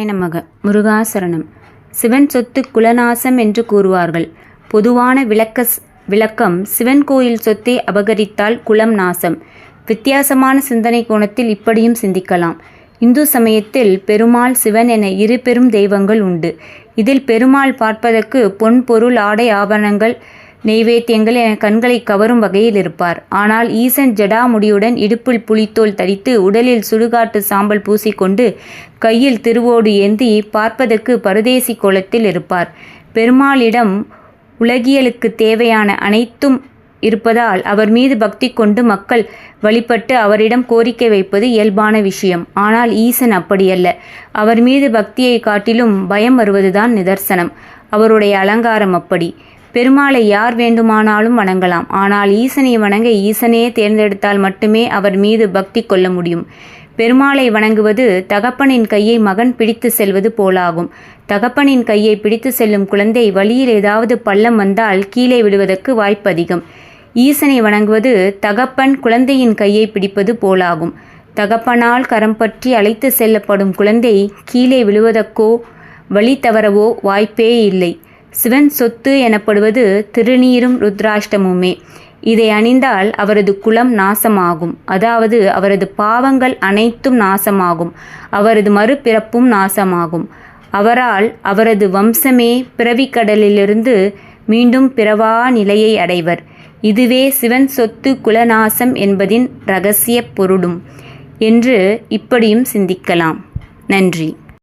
நமக முருகாசரணம். சிவன் சொத்து குலநாசம் என்று கூறுவார்கள். பொதுவான விளக்க விளக்கம் சிவன் கோயில் சொத்தை அபகரித்தால் குலம் நாசம். வித்தியாசமான சிந்தனை கோணத்தில் இப்படியும் சிந்திக்கலாம். இந்து சமயத்தில் பெருமாள் சிவன் என இரு பெரும் தெய்வங்கள் உண்டு. இதில் பெருமாள் பார்ப்பதற்கு பொன் பொருள் ஆடை ஆபரணங்கள் நெய்வேத்தியங்கள் என கண்களை கவரும் வகையில் இருப்பார். ஆனால் ஈசன் ஜடாமுடியுடன் இடுப்பில் புலித்தோல் தரித்து உடலில் சுடுகாட்டு சாம்பல் பூசிக்கொண்டு கையில் திருவோடு ஏந்தி பார்ப்பதற்கு பரதேசி கோலத்தில் இருப்பார். பெருமாளிடம் உலகியலுக்கு தேவையான அனைத்தும் இருப்பதால் அவர் மீது பக்தி கொண்டு மக்கள் வழிபட்டு அவரிடம் கோரிக்கை வைப்பது இயல்பான விஷயம். ஆனால் ஈசன் அப்படியல்ல. அவர் மீது பக்தியை காட்டிலும் பயம் வருவதுதான் நிதர்சனம். அவருடைய அலங்காரம் அப்படி. பெருமாளை யார் வேண்டுமானாலும் வணங்கலாம். ஆனால் ஈசனை வணங்க ஈசனே தேர்ந்தெடுத்தால் மட்டுமே அவர் மீது பக்தி கொள்ள முடியும். பெருமாளை வணங்குவது தகப்பனின் கையை மகன் பிடித்து செல்வது போலாகும். தகப்பனின் கையை பிடித்து செல்லும் குழந்தை வழியில் ஏதாவது பள்ளம் வந்தால் கீழே விடுவதற்கு வாய்ப்பு அதிகம். ஈசனை வணங்குவது தகப்பன் குழந்தையின் கையை பிடிப்பது போலாகும். தகப்பனால் கரம் பற்றி அழைத்து செல்லப்படும் குழந்தை கீழே விழுவதற்கோ வழி தவறவோ வாய்ப்பே இல்லை. சிவன் சொத்து எனப்படுவது திருநீரும் ருத்ராஷ்டமுமே. இதை அணிந்தால் அவரது குலம் நாசமாகும். அதாவது அவரது பாவங்கள் அனைத்தும் நாசமாகும். அவரது மறுபிறப்பும் நாசமாகும். அவரால் அவரது வம்சமே பிறவிக்கடலிலிருந்து மீண்டும் பிறவா நிலையை அடைவர். இதுவே சிவன் சொத்து குலநாசம் என்பதின் இரகசிய பொருளும். என்று இப்படியும் சிந்திக்கலாம். நன்றி.